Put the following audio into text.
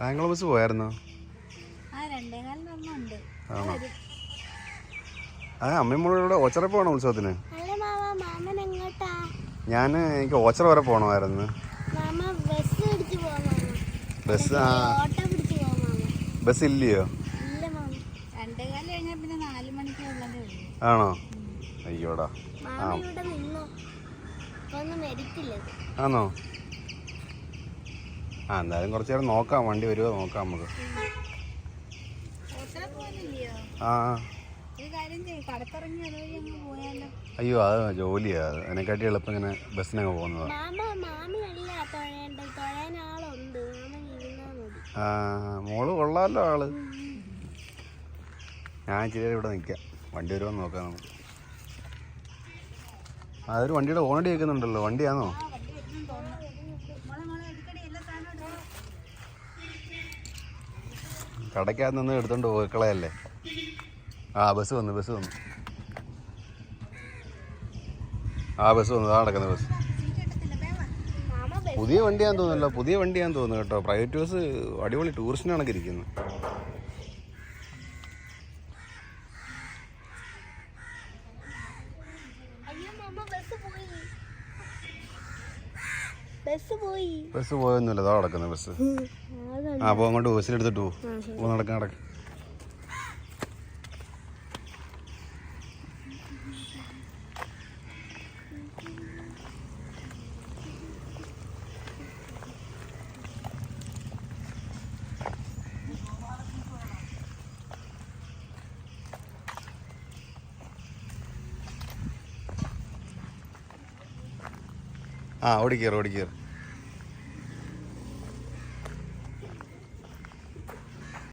Kayamkulam bus പോയായിരുന്നോ? ആണോ? ആ അമ്മയും മോളോട് ഓച്ചറ പോകണോ ഉത്സവത്തിന്? ഞാൻ എനിക്ക് ഓച്ചറ വരെ പോകണമായിരുന്നു ബസ് ബസ് ആ. ഇല്ലയോ? ആണോ? അയ്യോടാ. ആണോ ആ എന്തായാലും കുറച്ച് നേരം നോക്കാം. വണ്ടി വരുമോ നോക്കാം നമുക്ക്. ആ അയ്യോ അത് ജോലിയാ. അതിനെക്കാട്ടി എളുപ്പം ഇങ്ങനെ ബസ്സിനൊക്കെ പോകുന്നതാ. ആ മോൾ കൊള്ളാമല്ലോ ആൾ. ഞാൻ ഇച്ചിരി ഇവിടെ നിൽക്കാം വണ്ടി വരുമോ നോക്കാം നമുക്ക്. അതൊരു വണ്ടിയുടെ ഓണടി കേൾക്കുന്നുണ്ടല്ലോ വണ്ടിയാണോ കടയ്ക്കകത്ത് നിന്ന് എടുത്തോണ്ട് പോക്കളയല്ലേ ആ ബസ് വന്നു ബസ് വന്നു. ആ ബസ് വന്നു ആ നടക്കുന്ന ബസ്. പുതിയ വണ്ടിയാന്ന് തോന്നുന്നല്ലോ പുതിയ വണ്ടിയാന്ന് തോന്നുന്നു കേട്ടോ. പ്രൈവറ്റ് ബസ് അടിപൊളി ടൂറിസ്റ്റിനാണൊക്കെ ഇരിക്കുന്നത് ബസ് പോയി. ബസ് പോയി. ബസ് പോയൊന്നുമില്ല അതാ നടക്കുന്നത് ബസ്. അപ്പോൾ അങ്ങോട്ട് പോ നടക്ക നടക്ക. ആ ഓടിക്കേറ് ഓടിക്കേറ്.